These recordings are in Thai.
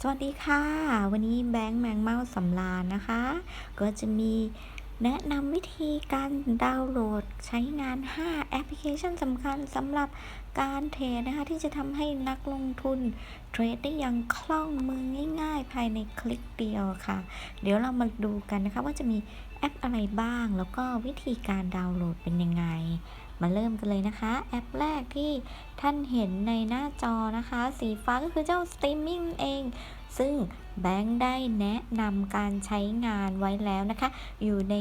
สวัสดีค่ะ วันนี้แบงค์แมงเมาสำรานะคะ ก็จะมีแนะนำวิธีการดาวน์โหลดใช้งาน 5 แอปพลิเคชันสำคัญสำหรับการเทรดนะคะ ที่จะทำให้นักลงทุนเทรดได้อย่างคล่องมือง่ายๆ ภายในคลิกเดียวค่ะ เดี๋ยวเรามาดูกันนะคะว่าจะมีแอปอะไรบ้าง แล้วก็วิธีการดาวน์โหลดเป็นยังไง มาเริ่มกันเลยนะคะ แอปแรกที่ท่านเห็นในหน้าจอนะคะ สีฟ้าก็คือเจ้า Streaming เอง ซึ่งแบงค์ได้แนะนำการใช้งานไว้แล้วนะคะ อยู่ใน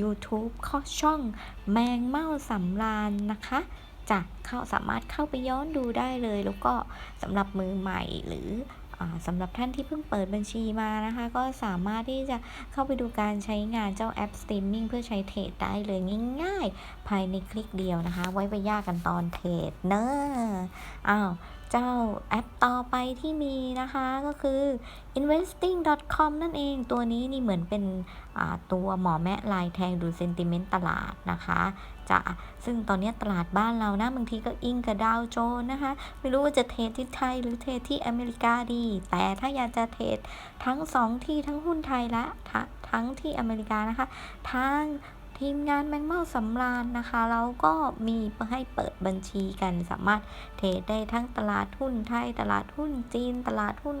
YouTube ข้อช่องแมงเม่าสำราญนะคะจะเข้าสามารถเข้าไปย้อนดูได้เลย แล้วก็สำหรับมือใหม่หรือ สำหรับท่านที่เพิ่งเปิดบัญชีมานะคะ ก็สามารถที่จะเข้าไปดูการใช้งานเจ้าแอป Streaming เพื่อใช้เทรดได้เลยง่าย ๆ ภายในคลิกเดียวนะคะ ไว้ไปยากกันตอนเทรดเนอะอ้าวเจ้าแอปต่อไปที่มีนะคะก็คือ investing.com นั่นเองตัวนี้นี่เหมือนเป็นตัวหมอแมะลายแทงดูเซนติเมนต์ตลาดนะคะ จะซึ่งตอนนี้ตลาดบ้านเรานะบางทีก็อิงกับดาวโจนนะคะ ไม่รู้ว่าจะเทรดที่ไทยหรือเทรดที่อเมริกาดี แต่ถ้าอยากจะเทรดทั้งสองที่ทั้งหุ้นไทยและทั้งที่อเมริกานะคะทางทีมงานแมงเม่าสำราญนะคะ เราก็มีให้เปิดบัญชีกันสามารถเทรดได้ทั้งตลาดหุ้นไทย ตลาดหุ้นจีน ตลาดหุ้น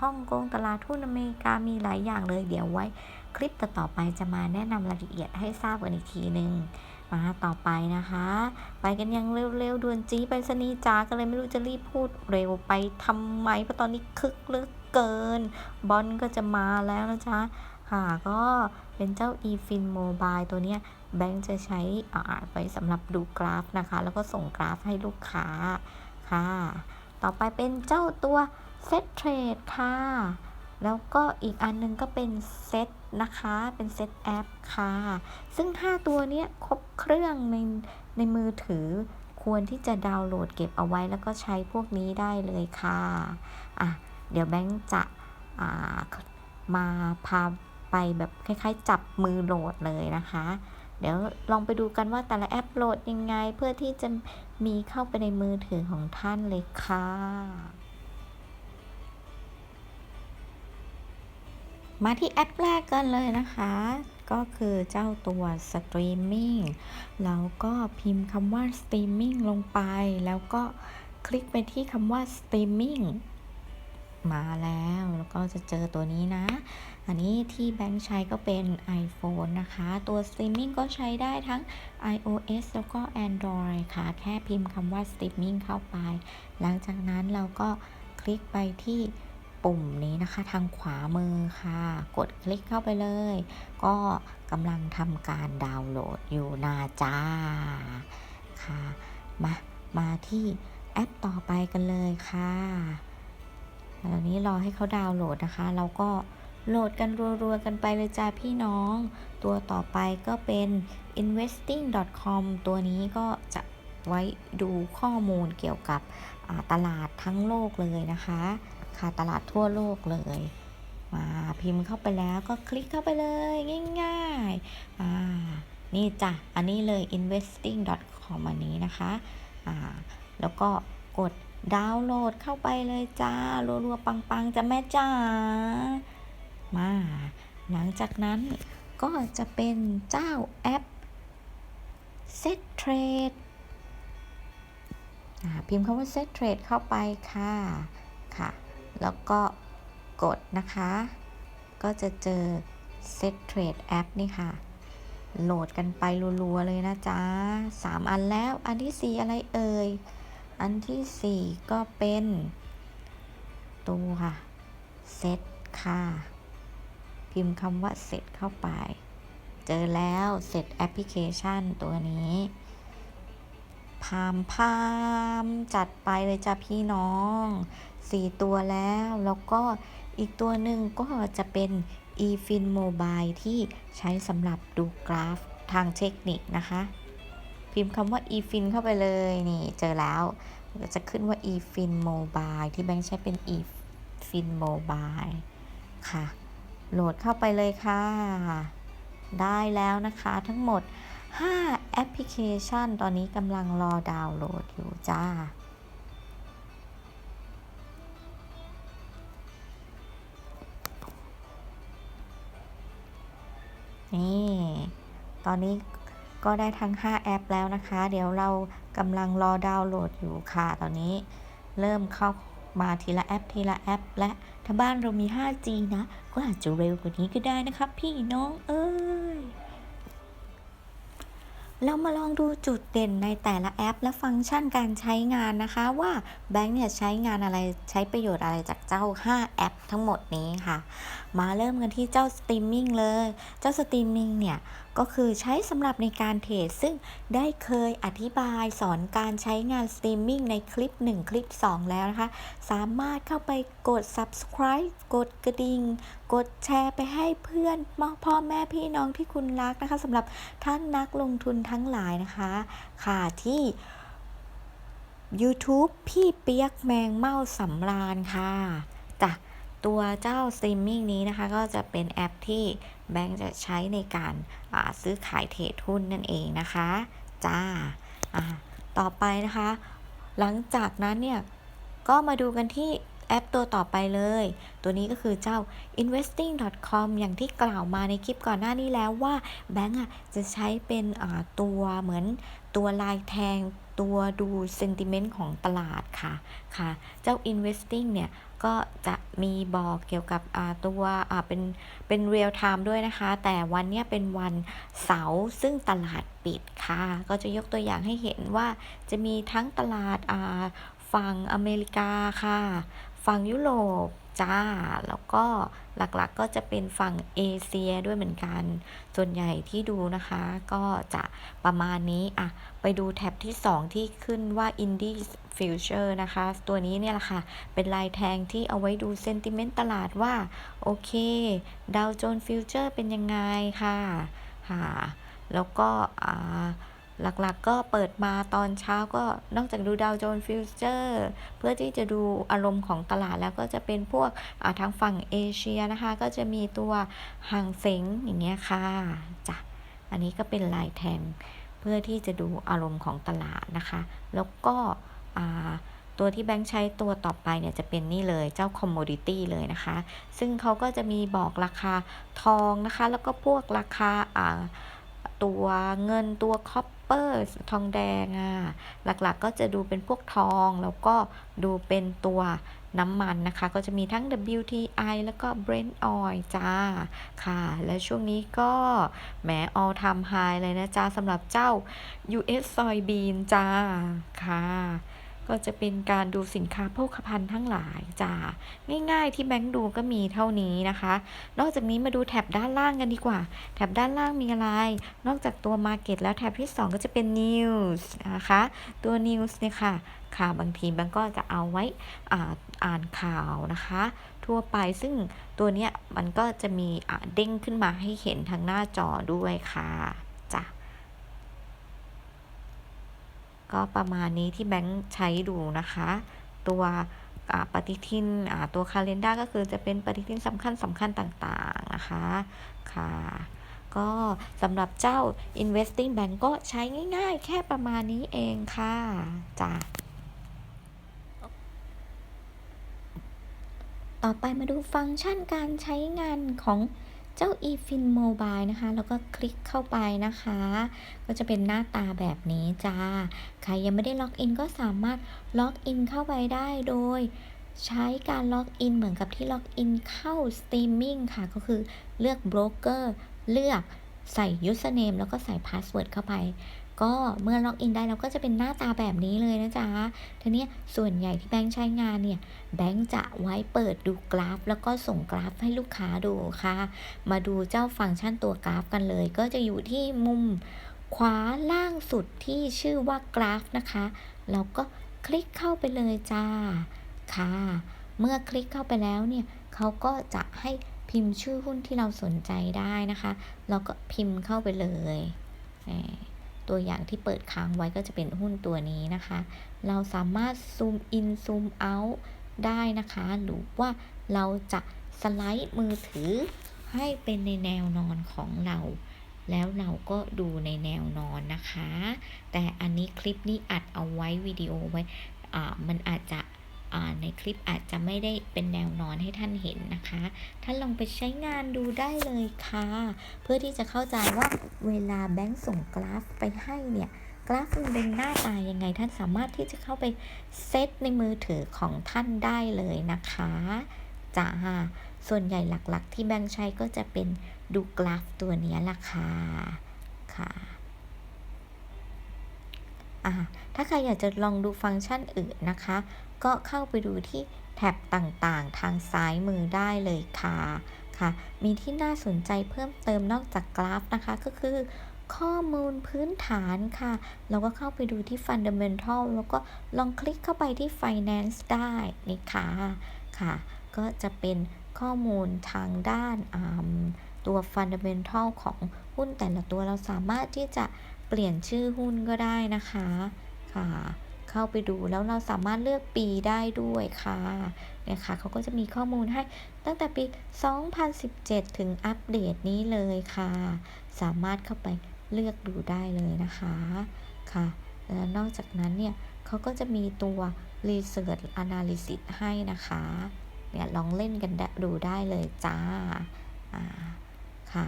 ฮ่องกงตลาดหุ้นอเมริกามีหลายอย่างเลยเดี๋ยวไว้ คลิปต่อๆไปจะมาแนะนำรายละเอียดให้ทราบกันอีกทีหนึ่ง มาต่อไปนะคะ ไปกันยังเร็วๆด่วนจีไปสนีจ้ากันเลยไม่รู้จะรีบพูดเร็วไปทำไมเพราะตอนนี้คึกเหลือเกิน บอลก็จะมาแล้วนะจ๊ะค่ะก็เป็นเจ้า eFin Mobile ตัวเนี้ยแบงค์จะใช้อ่าไว้สำหรับดูกราฟนะคะ แล้วก็ส่งกราฟให้ลูกค้าค่ะ ต่อไปเป็นเจ้าตัว Set Trade ค่ะ แล้วก็อีกอันนึงก็เป็นเซตนะคะ เป็นเซตแอปค่ะ ซึ่ง 5 ตัวนี้ครบเครื่องในในมือถือควรที่จะดาวน์โหลดเก็บเอาไว้แล้วก็ใช้พวกนี้ได้เลยค่ะ อะ เดี๋ยวแบงค์จะมาพาไปแบบคล้ายๆ จับมือโหลดเลยนะคะ เดี๋ยวลองไปดูกันว่าแต่ละแอปโหลดยังไง เพื่อที่จะมีเข้าไปในมือถือของท่านเลยค่ะ มาที่แอปแรกกันเลยนะคะ ก็คือเจ้าตัว Streaming แล้วก็พิมพ์คำว่า Streaming ลงไป แล้วก็คลิกไปที่คำว่า Streaming มาแล้ว แล้วก็จะเจอตัวนี้นะ อันนี้ที่แบงค์ใช้ก็เป็น iPhone นะคะ ตัว Streaming ก็ใช้ได้ทั้ง iOS แล้วก็ Android ค่ะ แค่พิมพ์คำว่า Streaming เข้าไป หลังจากนั้นเราก็คลิกไปที่ ปุ่มนี้นะคะทางขวามือค่ะ กดคลิกเข้าไปเลย ก็กำลังทำการดาวน์โหลดอยู่นาจ้าค่ะ มา มาที่แอปต่อไปกันเลยค่ะตอนนี้รอให้เขาดาวน์โหลดนะคะ เราก็โหลดกันรัวๆกันไปเลยจ้าพี่น้อง ตัวต่อไปก็เป็น investing.com ตัวนี้ก็จะไว้ดูข้อมูลเกี่ยวกับตลาดทั้งโลกเลยนะคะ ค่ะตลาดทั่วโลกเลย มาพิมพ์เข้าไปแล้วก็คลิกเข้าไปเลยง่ายๆอ่านี่จ้ะ อันนี้เลย investing.com อันนี้นะคะอ่าแล้วก็กดดาวน์โหลดเข้าไปเลยจ้า รัวๆ ปังๆ จะแม่จ้า มา หลังจากนั้นก็จะเป็นเจ้าแอป Set Trade พิมพ์คำว่า Set Trade เข้าไปค่ะ ค่ะ แล้วก็กดนะคะ ก็จะเจอ Set Trade แอปนี่ค่ะ โหลดกันไปรัวๆเลยนะจ๊ะ 3 อันแล้ว อันที่ 4 อะไรเอ่ย อันที่ 4 ก็เป็นตัวค่ะเซตค่ะ พิมพ์คำว่าเสร็จเข้าไป เจอแล้วเสร็จแอปพลิเคชันตัวนี้พามพามจัดไปเลยจ้าพี่น้อง 4 ตัวแล้ว แล้วก็อีกตัวหนึ่งก็จะเป็น eFin Mobile ที่ใช้สำหรับดูกราฟทางเทคนิคนะคะ พิมพ์คำว่า eFin เข้าไปเลยนี่เจอแล้วก็จะขึ้นว่า eFin Mobile ที่แบงค์ใช้เป็น eFin Mobile ค่ะ โหลดเข้าไปเลยค่ะ ได้แล้วนะคะทั้งหมด 5 แอปพลิเคชัน ตอนนี้กำลังรอดาวน์โหลดอยู่จ้า นี่ ตอนนี้ก็ได้ทั้ง 5 แอปแล้วนะคะ เดี๋ยวเรากำลังรอดาวน์โหลดอยู่ค่ะตอนนี้ เริ่มเข้ามาทีละแอปทีละแอป และถ้าบ้านเรามี 5G นะ ก็อาจจะเร็วกว่านี้ก็ได้นะครับพี่น้องเออ เรามาลองดูจุดเด่นในแต่ละแอป และฟังก์ชันการใช้งานนะคะ ว่าแบงค์เนี่ยใช้งานอะไรใช้ประโยชน์อะไรจากเจ้า 5 แอปทั้งหมดนี้ค่ะ มาเริ่มกันที่เจ้าสตรีมมิ่งเลย เจ้าสตรีมมิ่งเนี่ย ก็คือใช้สำหรับในการเทรดซึ่งได้เคยอธิบายสอนการใช้งานสตรีมมิ่งในคลิป 1 คลิป 2 แล้วนะคะ สามารถเข้าไปกด subscribe กดกระดิ่ง กดแชร์ไปให้เพื่อนพ่อแม่พี่น้องที่คุณรักนะคะสำหรับท่านนักลงทุนทั้งหลายนะคะ ค่ะที่ YouTube พี่เปียกแมงเม่าสำราญค่ะจ้ะตัวเจ้าสตรีมมิ่งนี้นะคะ ก็จะเป็นแอปที่ แบงค์จะใช้ในการซื้อขายเทรดหุ้นนั่นเองนะคะจ้าต่อไปนะคะ หลังจากนั้นเนี่ย ก็มาดูกันที่แอปตัวต่อไปเลย ตัวนี้ก็คือเจ้า investing.com อย่างที่กล่าวมาในคลิปก่อนหน้านี้แล้วว่าแบงก์จะใช้เป็นตัวเหมือนตัวลายแทงตัวดูเซนติเมนต์ของตลาดค่ะค่ะ เจ้า investing เนี่ย ก็จะมีบอกเกี่ยวกับตัวเป็นเป็นเรียลไทม์ด้วยนะคะ แต่วันนี้เป็นวันเสาร์ซึ่งตลาดปิดค่ะ ก็จะยกตัวอย่างให้เห็นว่าจะมีทั้งตลาดฝั่งอเมริกาค่ะ ฝั่งยุโรป จ้า แล้วก็หลักๆกก็จะเป็นฝั่งเอเชียด้วยเหมือนกัน ส่วนใหญ่ที่ดูนะคะ ก็จะประมาณนี้อะไปดูแท็บที่ 2 ที่ขึ้นว่า Indie Future นะคะ ตัวนี้เนี่ยแหละค่ะ เป็นลายแทงที่เอาไว้ดูเซนติเมนต์ตลาดว่า โอเคดาวโจนส์ฟิวเจอร์เป็นยังไงค่ะค่ะ แล้วก็อ่า หลักๆกก็เปิดมาตอนเช้าก็นอกจากดูดาวโจนส์ฟิวเจอร์เพื่อที่จะดูอารมณ์ของตลาดแล้วก็จะเป็นพวกทางฝั่งเอเชียนะคะ ก็จะมีตัวห่างเสงอย่างเงี้ยค่ะจ้ะอันนี้ก็เป็นลายแทงเพื่อที่จะดูอารมณ์ของตลาดนะคะ แล้วก็ตัวที่แบงค์ใช้ตัวต่อไปเนี่ยจะเป็นนี่เลยเจ้าคอมมดิตี้เลยนะคะ ซึ่งเขาก็จะมีบอกราคาทองนะคะ แล้วก็พวกราคาตัวเงินตัวคอป เปอร์ทองแดงอะหลักๆกก็จะดูเป็นพวกทองแล้วก็ดูเป็นตัวน้ำมันนะคะ ก็จะมีทั้ง WTI แล้วก็ Brent oil จ้าค่ะ และช่วงนี้ก็แหม all time high เลยนะจ้าสำหรับเจ้า US soybean จ้าค่ะ ก็จะเป็นการดูสินค้าโภคภัณฑ์ทั้งหลายจ้าง่ายๆที่แบงค์ดูก็มีเท่านี้นะคะ นอกจากนี้มาดูแถบด้านล่างกันดีกว่า แถบด้านล่างมีอะไร นอกจากตัว Market แล้วแถบที่ 2 ก็จะเป็น News นะคะ ตัว News เนี่ยค่ะค่ะบางทีแบงก์ก็จะเอาไว้อ่าอ่านข่าวนะคะ ทั่วไปซึ่งตัวเนี้ยมันก็จะมีเด้งขึ้นมาให้เห็นทางหน้าจอด้วยค่ะ ก็ประมาณนี้ที่แบงค์ใช้ดูนะคะ ตัวปฏิทินตัวคาล endar ก็คือจะเป็นปฏิทินสำคัญสำคัญต่างๆนะคะค่ะก็สำหรับเจ้า investing bank ก็ใช้ง่ายๆ แค่ประมาณนี้เองค่ะจ้ะต่อไปมาดูฟังก์ชันการใช้งานของ เจ้า eFin Mobile นะคะ แล้วก็คลิกเข้าไปนะคะ ก็จะเป็นหน้าตาแบบนี้จ้า ใครยังไม่ได้ล็อกอินก็สามารถล็อกอินเข้าไปได้โดย ใช้การล็อกอินเหมือนกับที่ล็อกอินเข้าสตรีมมิ่งค่ะ ก็คือเลือกโบรกเกอร์เลือกใส่ username แล้วก็ใส่ password เข้าไป ก็เมื่อล็อกอินได้เราก็จะเป็นหน้าตาแบบนี้เลยนะจ๊ะทีนี้ส่วนใหญ่ที่แบงค์ใช้งานเนี่ยแบงค์จะไว้เปิดดูกราฟ แล้วก็ส่งกราฟให้ลูกค้าดูค่ะ มาดูเจ้าฟังก์ชันตัวกราฟกันเลย ก็จะอยู่ที่มุมขวาล่างสุดที่ชื่อว่ากราฟนะคะเราก็คลิกเข้าไปเลยจ้าค่ะ เมื่อคลิกเข้าไปแล้วเนี่ยเขาก็จะให้พิมพ์ชื่อหุ้นที่เราสนใจได้นะคะ เราก็พิมพ์เข้าไปเลย ตัวอย่างที่เปิดค้างไว้ก็จะเป็นหุ้นตัวนี้นะคะ เราสามารถซูมอินซูมเอาท์ได้นะคะ หรือว่าเราจะสไลด์มือถือให้เป็นในแนวนอนของเราแล้วเราก็ดูในแนวนอนนะคะ แต่อันนี้คลิปนี้อัดเอาไว้วิดีโอไว้อ่ามันอาจจะ ในคลิปอาจจะไม่ได้เป็นแนวนอนให้ท่านเห็นนะคะ ท่านลองไปใช้งานดูได้เลยค่ะ เพื่อที่จะเข้าใจว่าเวลาแบงค์ส่งกราฟไปให้เนี่ยกราฟมันเป็นหน้าตายังไงท่านสามารถที่จะเข้าไปเซตในมือถือของท่านได้เลยนะคะจ้าส่วนใหญ่หลักๆ ที่แบงค์ใช้ก็จะเป็นดูกราฟตัวนี้ละค่ะค่ะถ้าใครอยากจะลองดูฟังก์ชันอื่นนะคะ ก็เข้าไปดูที่แท็บต่างๆ ทางซ้ายมือได้เลยค่ะค่ะ มีที่น่าสนใจเพิ่มเติมนอกจากกราฟนะคะ ก็คือข้อมูลพื้นฐานค่ะ เราก็เข้าไปดูที่ Fundamental แล้วก็ลองคลิกเข้าไปที่ Finance ได้นี่ค่ะค่ะ ก็จะเป็นข้อมูลทางด้านตัว Fundamental ของหุ้นแต่ละตัวเราสามารถที่จะเปลี่ยนชื่อหุ้นก็ได้นะคะค่ะ เข้าไปดูแล้วเราสามารถเลือกปีได้ด้วยค่ะเนี่ยค่ะเขาก็จะมีข้อมูลให้ตั้งแต่ปี 2017 ถึงอัปเดตนี้เลยค่ะ สามารถเข้าไปเลือกดูได้เลยนะคะค่ะแล้วนอกจากนั้นเนี่ยเขาก็จะมีตัว Research Analysis ให้นะคะเนี่ยลองเล่นกันดูได้เลยจ้าค่ะ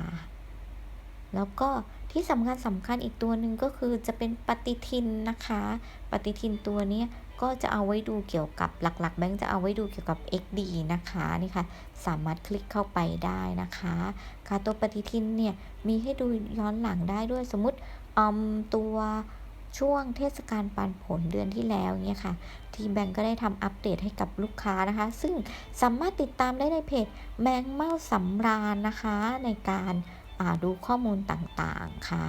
แล้วก็ที่สำคัญสำคัญอีกตัวหนึ่งก็คือจะเป็นปฏิทินนะคะ ปฏิทินตัวนี้ก็จะเอาไว้ดูเกี่ยวกับหลักๆ แบงค์จะเอาไว้ดูเกี่ยวกับ XD นะคะนี่ค่ะสามารถคลิกเข้าไปได้นะคะค่ะตัวปฏิทินเนี่ยมีให้ดูย้อนหลังได้ด้วยสมมติอมตัวช่วงเทศกาลปันผลเดือนที่แล้วเนี่ยค่ะ ทีแบงก์ก็ได้ทำอัปเดตให้กับลูกค้านะคะ ซึ่งสามารถติดตามได้ในเพจแมงเมาสำราญนะคะในการ ดูข้อมูลต่างๆค่ะ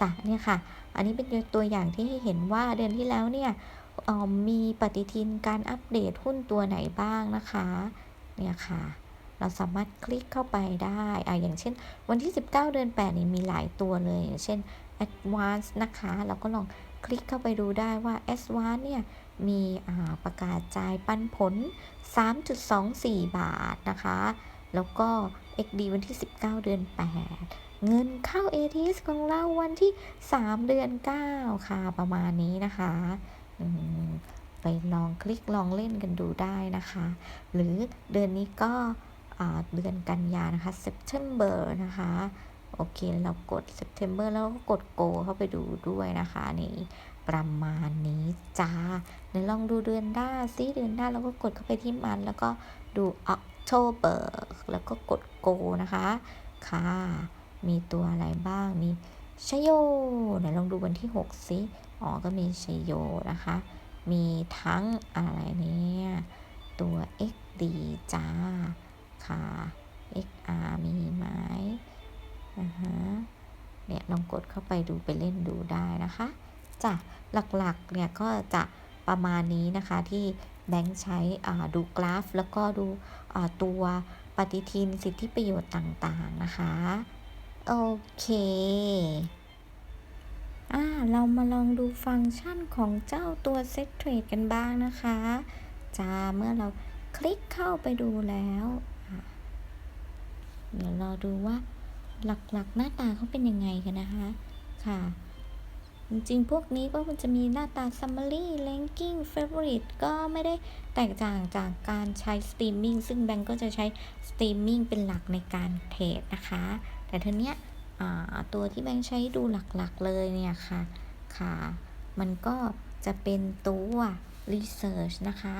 จากเนี่ยค่ะ อันนี้เป็นตัวอย่างที่ให้เห็นว่าเดือนที่แล้วเนี่ยมีปฏิทินการอัปเดตหุ้นตัวไหนบ้างนะคะ เนี่ยค่ะ เราสามารถคลิกเข้าไปได้อะอย่างเช่น วันที่ 19 เดือน 8 นี่มีหลายตัวเลย อย่างเช่น Advance นะคะ เราก็ลองคลิกเข้าไปดูได้ว่า Advance เนี่ย มีประกาศจ่ายปันผล 3.24 บาทนะคะ แล้วก็ XD วันที่ 19 เดือน 8 เงินเข้า ATS ของเราวันที่ 3 เดือน 9 ค่ะประมาณนี้นะคะไปลองคลิกลองเล่นกันดูได้นะคะ หรือเดือนนี้ก็เดือนกันยานะคะ September นะคะ โอเค เรากด September แล้วก็กด go เข้าไปดูด้วยนะคะนี่ประมาณนี้จ้าเดี๋ยวลองดูเดือนหน้าซิเดือนหน้าเราก็กดเข้าไปที่มัน แล้วก็ดูเออ October แล้วก็กด go นะคะ ค่ะ มีตัวอะไรบ้าง มีชโยเดี๋ยลองดูวันที่6ซิอ๋อ ก็มีชโยนะคะ มีทั้งอะไรเนี่ย ตัว XD จ้า ค่ะ XR มีไหมนะฮะเนี่ยลองกดเข้าไปดูไปเล่นดูได้นะคะจ้ะหลักๆเนี่ยก็จะประมาณนี้นะคะที่ แบงค์ใช้ดูกราฟ แล้วก็ดูตัวปฏิทินสิทธิประโยชน์ต่างๆนะคะ โอเคอ่าเรามาลองดูฟังก์ชันของเจ้าตัว Set Trade กันบ้างนะคะจ้าเมื่อเราคลิกเข้าไปดูแล้ว เดี๋ยวราดูว่าหลักๆหน้าตาเขาเป็นยังไงกันนะคะค่ะ จริงๆ พวกนี้ก็มันจะมีหน้าตา summary ranking favorite ก็ไม่ได้แตกต่างจากการใช้ streaming ซึ่งแบงก์ก็จะใช้ streaming เป็นหลักในการเทรดนะคะ แต่ทีเนี้ยตัวที่แบงก์ใช้ดูหลักๆเลยเนี่ยค่ะค่ะ มันก็จะเป็นตัว research นะคะ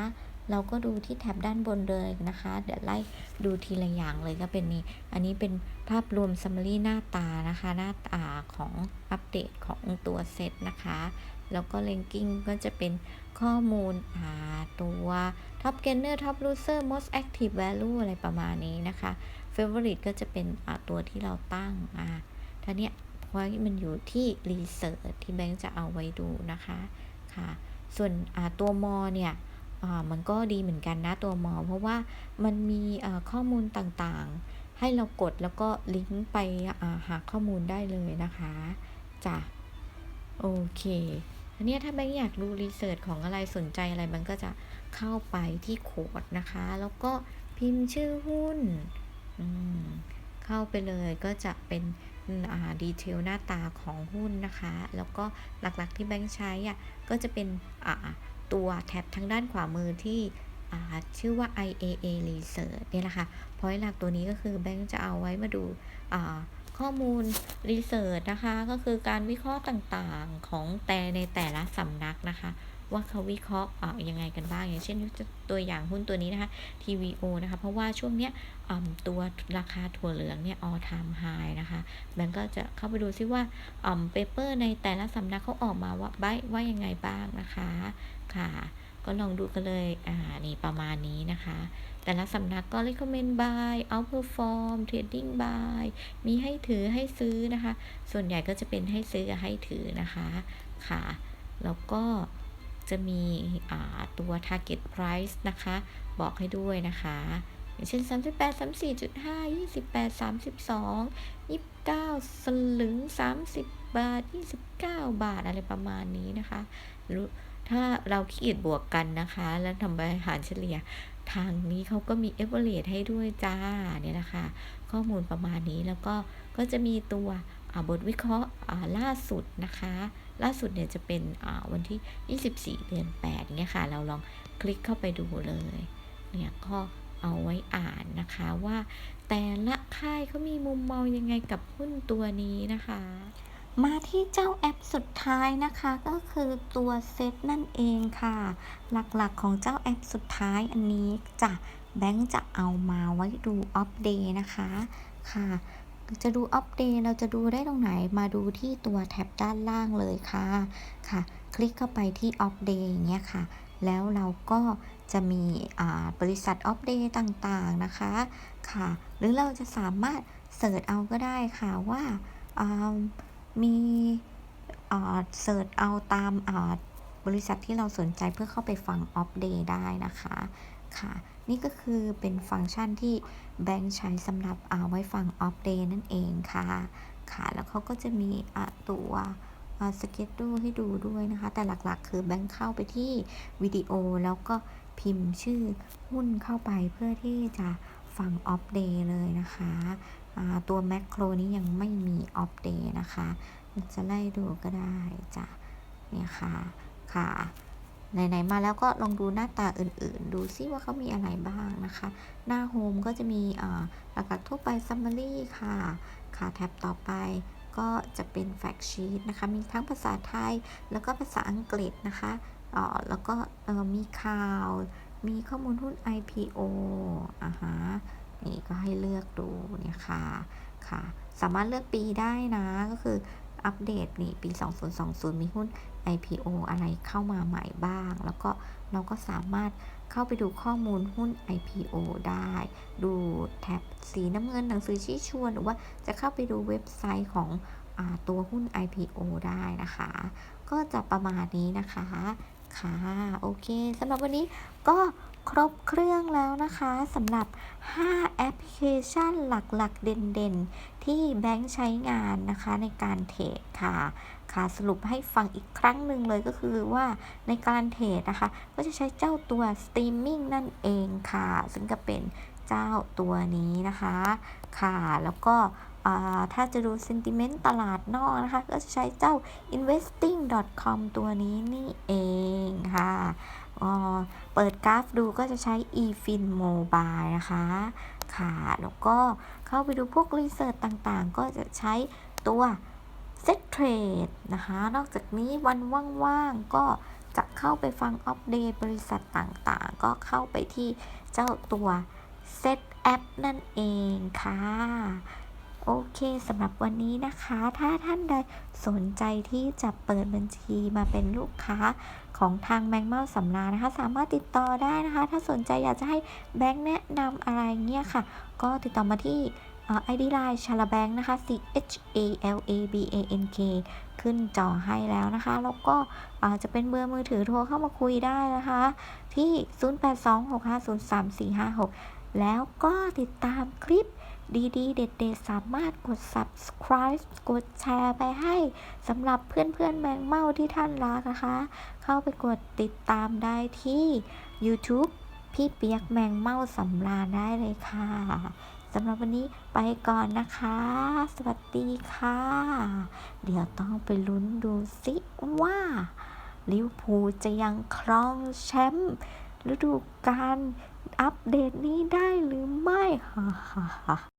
เราก็ดูที่แท็บด้านบนเลยนะคะ เดี๋ยวไล่ดูทีละอย่างเลยก็เป็นนี้อันนี้เป็นภาพรวม summary หน้าตานะคะ หน้าตาของอัปเดตของตัวเซตนะคะ แล้วก็ ranking ก็จะเป็นข้อมูลตัว top gainer top loser most active value อะไรประมาณนี้นะคะ favorite ก็จะเป็นตัวที่เราตั้งอ่าท่านี้เพราะมันอยู่ที่ research ที่แบงค์จะเอาไว้ดูนะคะค่ะ ส่วนตัวมอเนี่ย มันก็ดีเหมือนกันนะตัวหมอ เพราะว่ามันมีข้อมูลต่างๆ ให้เรากดแล้วก็ลิงก์ไปหาข้อมูลได้เลยนะคะจ้ะโอเคอันนี้ถ้าแบงค์อยากดูรีเสิร์ชของอะไรสนใจอะไรมันก็จะเข้าไปที่โคดนะคะ แล้วก็พิมพ์ชื่อหุ้นเข้าไปเลยก็จะเป็นดีเทลหน้าตาของหุ้นนะคะ แล้วก็หลักๆที่แบงค์ใช้อะก็จะเป็นต ตัวแท็บทางด้านขวามือที่ชื่อว่า IAA Research เนี่ยแหละค่ะ point หลักตัวนี้ก็คือแบงค์จะเอาไว้มาดูาข้อมูล Research นะคะ ก็คือการวิเคราะห์ต่างๆของแต่ในแต่ละสำนักนะคะ ว่าเขาวิเคราะห์อ่ายังไงกันบ้าง อย่างเช่นตัวอย่างหุ้นตัวนี้นะคะ TVO นะคะ เพราะว่าช่วงเนี้ยตัวราคาถั่วเหลืองเนี่ย all time high นะคะ แบงก์ก็จะเข้าไปดูซิว่าอ่าเปเปอร์ในแต่ละสำนักเขาออกมาว่าใบว่ายังไงบ้างนะคะ ค่ะ ก็ลองดูกันเลย อ่า นี่ประมาณนี้นะคะ แต่ละสำนักก็ recommend buy outperform trading buy มีให้ถือให้ซื้อนะคะ ส่วนใหญ่ก็จะเป็นให้ซื้อกับให้ถือนะคะ ค่ะ แล้วก็จะมีตัว target price นะคะ บอกให้ด้วยนะคะอย่างเช่น 38 34.5 28 32 29 สลึง 30 บาท 29 บาทอะไรประมาณนี้นะคะ ถ้าเราขีดบวกกันนะคะ แล้วทำไปหารเฉลี่ยทางนี้เขาก็มี a v e r a g e ให้ด้วยจ้าเนี่ยนะคะ ข้อมูลประมาณนี้แล้วก็ก็จะมีตัวบทวิเคราะห์ล่าสุดนะคะ ล่าสุดเนี่ยจะเป็นวันที่ 24 เดือน 8เนี่ยค่ะ เราลองคลิกเข้าไปดูเลย เนี่ยก็เอาไว้อ่านนะคะว่าแต่ละค่ายเขามีมุมมองยังไงกับหุ้นตัวนี้นะคะ มาที่เจ้าแอปสุดท้ายนะคะก็คือตัวเซตนั่นเองค่ะ หลักๆของเจ้าแอปสุดท้ายอันนี้จะแบงค์จะเอามาไว้ดูอัปเดตนะคะค่ะ จะดูอัปเดตเราจะดูได้ตรงไหนมาดูที่ตัวแท็บด้านล่างเลยค่ะค่ะ คลิกเข้าไปที่อัปเดตอย่างเงี้ยค่ะ แล้วเราก็จะมีบริษัทอัปเดตต่างๆนะคะค่ะ หรือเราจะสามารถเสิร์ชเอาก็ได้ค่ะว่า มีเสิร์ชเอาตามบริษัทที่เราสนใจเพื่อเข้าไปฟังอัปเดตได้นะคะค่ะนี่ก็คือเป็นฟังก์ชันที่แบงค์ใช้สำหรับเอาไว้ฟังอัปเดตนั่นเองค่ะค่ะแล้วเขาก็จะมีตัวสเก็ตดูให้ดูด้วยนะคะ แต่หลักๆ คือแบงค์เข้าไปที่วิดีโอแล้วก็พิมพ์ชื่อหุ้นเข้าไปเพื่อที่จะฟังอัปเดตเลยนะคะ ตัวแมคโครนี้ยังไม่มีอัปเดตนะคะจะไล่ดูก็ได้จ้ะเนี่ยค่ะค่ะไหนๆมาแล้วก็ลองดูหน้าตาอื่นๆ ดูซิว่าเขามีอะไรบ้างนะคะ หน้าโฮมก็จะมีหลักๆทั่วไป Summary ค่ะ ค่ะแท็บต่อไปก็จะเป็นแฟกชีตนะคะ มีทั้งภาษาไทยแล้วก็ภาษาอังกฤษนะคะอ๋อแล้วก็มีข่าว มีข้อมูลหุ้น IPO อ่าฮะ นี่ก็ให้เลือกดูเนี่ยค่ะค่ะ สามารถเลือกปีได้นะก็คืออัปเดตนี่ปี 2020 มีหุ้น IPO อะไรเข้ามาใหม่บ้าง แล้วก็เราก็สามารถเข้าไปดูข้อมูลหุ้น IPO ได้ ดูแท็บสีน้ำเงินหนังสือชี้ชวน หรือว่าจะเข้าไปดูเว็บไซต์ของอตัวหุ้น IPO ได้นะคะ ก็จะประมาณนี้นะคะ ค่ะโอเคสำหรับวันนี้ก็ครบเครื่องแล้วนะคะสำหรับ 5 แอปพลิเคชันหลักๆ เด่นๆ ที่แบงค์ใช้งานนะคะในการเทรดค่ะ ค่ะสรุปให้ฟังอีกครั้งหนึ่งเลยก็คือว่าในการเทรดนะคะ ก็จะใช้เจ้าตัวสตรีมมิ่งนั่นเองค่ะ ซึ่งก็เป็นเจ้าตัวนี้นะคะ ค่ะแล้วก็ ถ้าจะดู sentiment ตลาดนอกนะคะ ก็จะใช้เจ้า investing.com ตัวนี้นี่เองค่ะเปิดกราฟดูก็จะใช้ eFin Mobile นะคะ ค่ะ แล้วก็เข้าไปดูพวกรีเสิร์ชต่างๆ ก็จะใช้ตัว Set Trade นะคะ นอกจากนี้วันว่างๆ ก็จะเข้าไปฟังอัปเดตบริษัทต่างๆ ก็เข้าไปที่เจ้าตัว Set App นั่นเองค่ะ โอเคสำหรับวันนี้นะคะ ถ้าท่านใดสนใจที่จะเปิดบัญชีมาเป็นลูกค้าของทางแบงก์เมาสำรานะคะ สามารถติดต่อได้นะคะ ถ้าสนใจอยากจะให้แบงก์แนะนำอะไรเงี้ยค่ะ ก็ติดต่อมาที่ไอดีไลน์ชาลาแบงค์นะคะ C H A L A B A N K ขึ้นจอให้แล้วนะคะ แล้วก็จะเป็นเบอร์มือถือโทรเข้ามาคุยได้นะคะ ที่ 0826503456 แล้วก็ติดตามคลิป ดีๆ เด็ดๆ สามารถกด subscribe กดแชร์ไปให้สำหรับเพื่อนๆแมงเม่าที่ท่านรักนะคะ เข้าไปกดติดตามได้ที่ YouTube พี่เปียกแมงเม่าสำราญได้เลยค่ะสำหรับวันนี้ไปก่อนนะคะ สวัสดีค่ะ เดี๋ยวต้องไปลุ้นดูสิว่าลิเวอร์พูลจะยังครองแชมป์ฤดูกาลอัปเดตนี้ได้หรือไม่ฮ่าฮ่า